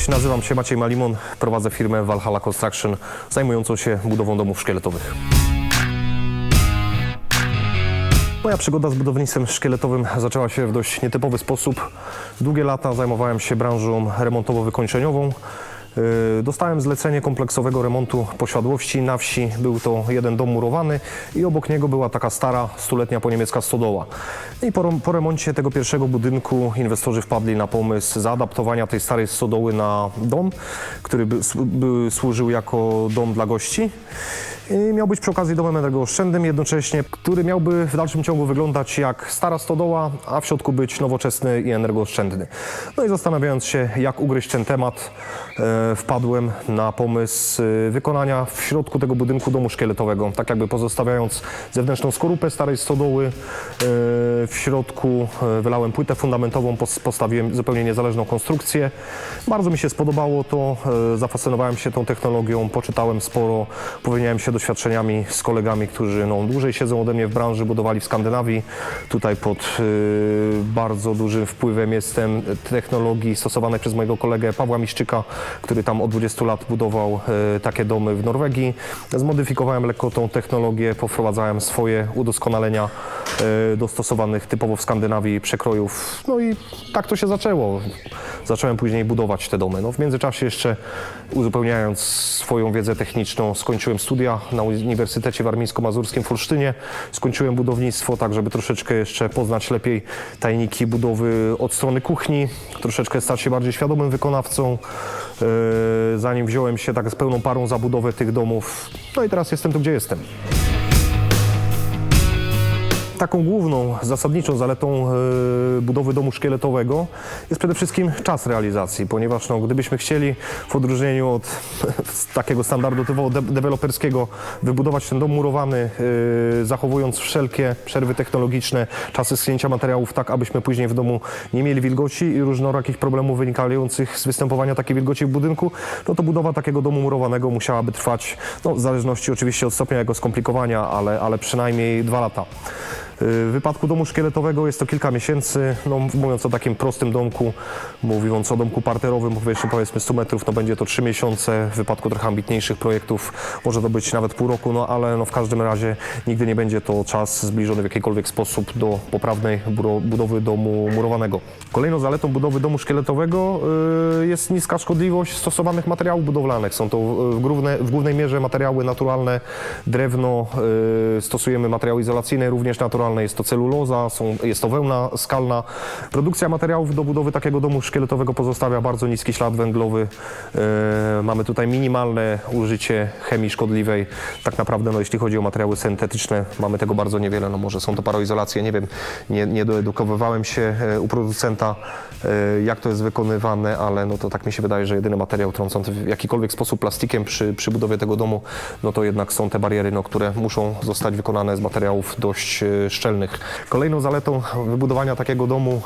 Cześć, nazywam się Maciej Malimon, prowadzę firmę Valhalla Construction zajmującą się budową domów szkieletowych. Moja przygoda z budownictwem szkieletowym zaczęła się w dość nietypowy sposób. Długie lata zajmowałem się branżą remontowo-wykończeniową. Yy, Dostałem zlecenie kompleksowego remontu posiadłości na wsi. Był to jeden dom murowany i obok niego była taka stara, stuletnia poniemiecka stodoła. I po, po remoncie tego pierwszego budynku inwestorzy wpadli na pomysł zaadaptowania tej starej stodoły na dom, który by, by służył jako dom dla gości. I miał być przy okazji domem energooszczędnym jednocześnie, który miałby w dalszym ciągu wyglądać jak stara stodoła, a w środku być nowoczesny i energooszczędny. No i zastanawiając się, jak ugryźć ten temat, e, wpadłem na pomysł e, wykonania w środku tego budynku domu szkieletowego, tak jakby pozostawiając zewnętrzną skorupę starej stodoły. E, w środku wylałem płytę fundamentową, pos- postawiłem zupełnie niezależną konstrukcję. Bardzo mi się spodobało to, zafascynowałem się tą technologią, poczytałem sporo, powymieniałem się doświadczeniami z kolegami, którzy no, dłużej siedzą ode mnie w branży, budowali w Skandynawii. Tutaj pod e, bardzo dużym wpływem jestem technologii stosowanej przez mojego kolegę Pawła Miszczyka, który tam od 20 lat budował e, takie domy w Norwegii. Zmodyfikowałem lekko tą technologię, powprowadzałem swoje udoskonalenia e, dostosowanych typowo w Skandynawii przekrojów. No i tak to się zaczęło. Zacząłem później budować te domy. No, w międzyczasie jeszcze uzupełniając swoją wiedzę techniczną, skończyłem studia na Uniwersytecie Warmińsko-Mazurskim w Olsztynie. Skończyłem budownictwo, tak żeby troszeczkę jeszcze poznać lepiej tajniki budowy od strony kuchni, troszeczkę stać się bardziej świadomym wykonawcą. e, Zanim wziąłem się tak z pełną parą za budowę tych domów, no i teraz jestem tu, gdzie jestem. Taką główną, zasadniczą zaletą e, budowy domu szkieletowego jest przede wszystkim czas realizacji, ponieważ no, gdybyśmy chcieli w odróżnieniu od takiego standardu de- deweloperskiego wybudować ten dom murowany, e, zachowując wszelkie przerwy technologiczne, czasy schnięcia materiałów tak, abyśmy później w domu nie mieli wilgoci i różnorakich problemów wynikających z występowania takiej wilgoci w budynku, no to budowa takiego domu murowanego musiałaby trwać, no, w zależności oczywiście od stopnia jego skomplikowania, ale, ale przynajmniej dwa lata. W wypadku domu szkieletowego jest to kilka miesięcy. No, mówiąc o takim prostym domku, mówiąc o domku parterowym, powierzchni powiedzmy 100 metrów, no będzie to 3 miesiące. W wypadku trochę ambitniejszych projektów może to być nawet pół roku, no ale no, w każdym razie nigdy nie będzie to czas zbliżony w jakikolwiek sposób do poprawnej budowy domu murowanego. Kolejną zaletą budowy domu szkieletowego y, jest niska szkodliwość stosowanych materiałów budowlanych. Są to y, w, główne, w głównej mierze materiały naturalne, drewno, y, stosujemy materiały izolacyjne, również naturalne, jest to celuloza, są, jest to wełna skalna. Produkcja materiałów do budowy takiego domu szkieletowego pozostawia bardzo niski ślad węglowy. Y, mamy tutaj minimalne użycie chemii szkodliwej. Tak naprawdę, no, jeśli chodzi o materiały syntetyczne, mamy tego bardzo niewiele. No, może są to paroizolacje, nie wiem, nie, nie doedukowywałem się e, u producenta, e, jak to jest wykonywane, ale no to tak mi się wydaje, że jedyny materiał trącący w jakikolwiek sposób plastikiem przy, przy budowie tego domu, no to jednak są te bariery, no, które muszą zostać wykonane z materiałów dość e, szczelnych. Kolejną zaletą wybudowania takiego domu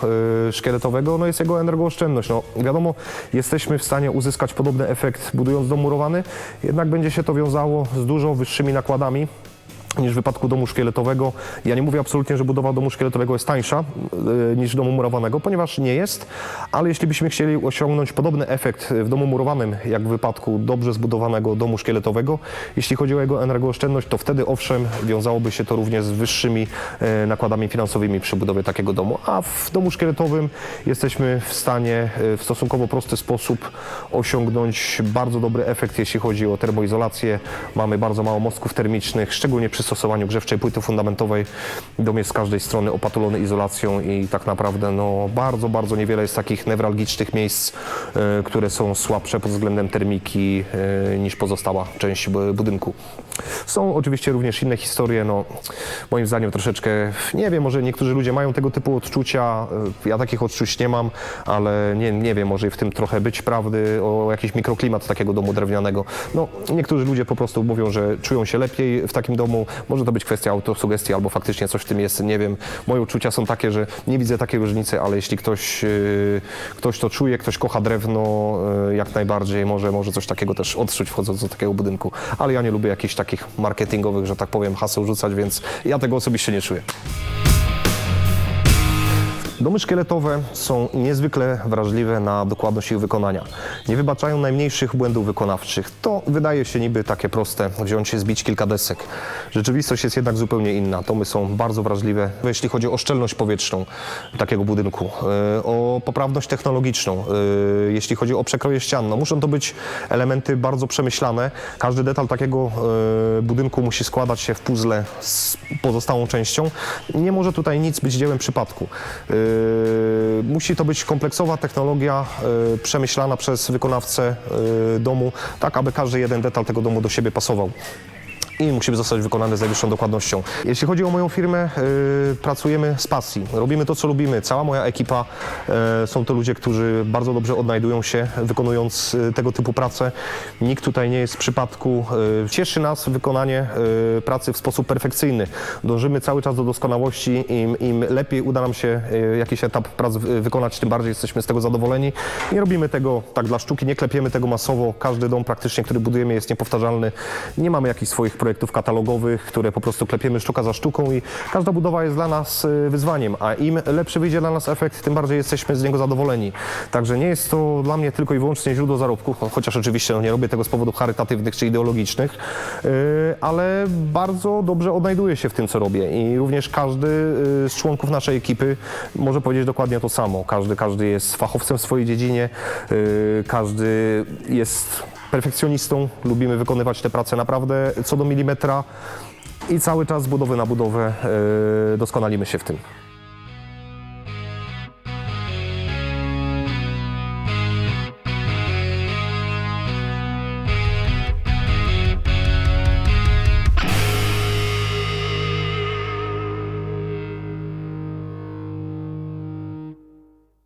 e, szkieletowego no jest jego energooszczędność. No, wiadomo, jesteśmy w stanie uzyskać podobny efekt budując dom murowany, jednak będzie się to wiązało z dużo wyższymi nakładami niż w wypadku domu szkieletowego. Ja nie mówię absolutnie, że budowa domu szkieletowego jest tańsza y, niż domu murowanego, ponieważ nie jest, ale jeśli byśmy chcieli osiągnąć podobny efekt w domu murowanym, jak w wypadku dobrze zbudowanego domu szkieletowego, jeśli chodzi o jego energooszczędność, to wtedy owszem, wiązałoby się to również z wyższymi e, nakładami finansowymi przy budowie takiego domu, a w domu szkieletowym jesteśmy w stanie e, w stosunkowo prosty sposób osiągnąć bardzo dobry efekt, jeśli chodzi o termoizolację. Mamy bardzo mało mostków termicznych, szczególnie przy stosowaniu grzewczej płyty fundamentowej. Dom jest z każdej strony opatulony izolacją i tak naprawdę no, bardzo, bardzo niewiele jest takich newralgicznych miejsc, e, które są słabsze pod względem termiki e, niż pozostała część bu- budynku. Są oczywiście również inne historie, no, moim zdaniem troszeczkę, nie wiem, może niektórzy ludzie mają tego typu odczucia, e, ja takich odczuć nie mam, ale nie, nie wiem, może w tym trochę być prawdy o jakiś mikroklimat takiego domu drewnianego. No, niektórzy ludzie po prostu mówią, że czują się lepiej w takim domu, może to być kwestia autosugestii albo faktycznie coś w tym jest, nie wiem. Moje uczucia są takie, że nie widzę takiej różnicy, ale jeśli ktoś, yy, ktoś to czuje, ktoś kocha drewno, yy, jak najbardziej może, może coś takiego też odczuć wchodząc do takiego budynku. Ale ja nie lubię jakichś takich marketingowych, że tak powiem, haseł rzucać, więc ja tego osobiście nie czuję. Domy szkieletowe są niezwykle wrażliwe na dokładność ich wykonania. Nie wybaczają najmniejszych błędów wykonawczych. To wydaje się niby takie proste, wziąć się, zbić kilka desek. Rzeczywistość jest jednak zupełnie inna. Domy są bardzo wrażliwe, jeśli chodzi o szczelność powietrzną takiego budynku, e, o poprawność technologiczną, e, jeśli chodzi o przekroje ścian. No, muszą to być elementy bardzo przemyślane. Każdy detal takiego e, budynku musi składać się w puzzle z pozostałą częścią. Nie może tutaj nic być dziełem przypadku. Yy, Musi to być kompleksowa technologia yy, przemyślana przez wykonawcę yy, domu, tak aby każdy jeden detal tego domu do siebie pasował. I musi zostać wykonany z najwyższą dokładnością. Jeśli chodzi o moją firmę, yy, pracujemy z pasji. Robimy to, co lubimy. Cała moja ekipa yy, są to ludzie, którzy bardzo dobrze odnajdują się wykonując yy, tego typu pracę. Nikt tutaj nie jest w przypadku. Yy, cieszy nas wykonanie yy, pracy w sposób perfekcyjny. Dążymy cały czas do doskonałości. Im, im lepiej uda nam się yy, jakiś etap prac wykonać, tym bardziej jesteśmy z tego zadowoleni. Nie robimy tego tak dla sztuki, nie klepiemy tego masowo. Każdy dom praktycznie, który budujemy jest niepowtarzalny. Nie mamy jakichś swoich projektów katalogowych, które po prostu klepiemy sztuka za sztuką i każda budowa jest dla nas y, wyzwaniem, a im lepszy wyjdzie dla nas efekt, tym bardziej jesteśmy z niego zadowoleni. Także nie jest to dla mnie tylko i wyłącznie źródło zarobku, cho- chociaż oczywiście no, nie robię tego z powodów charytatywnych czy ideologicznych, y, ale bardzo dobrze odnajduję się w tym, co robię i również każdy y, z członków naszej ekipy może powiedzieć dokładnie to samo. Każdy, każdy jest fachowcem w swojej dziedzinie, każdy jest perfekcjonistą, lubimy wykonywać te prace naprawdę co do milimetra i cały czas z budowy na budowę yy, doskonalimy się w tym.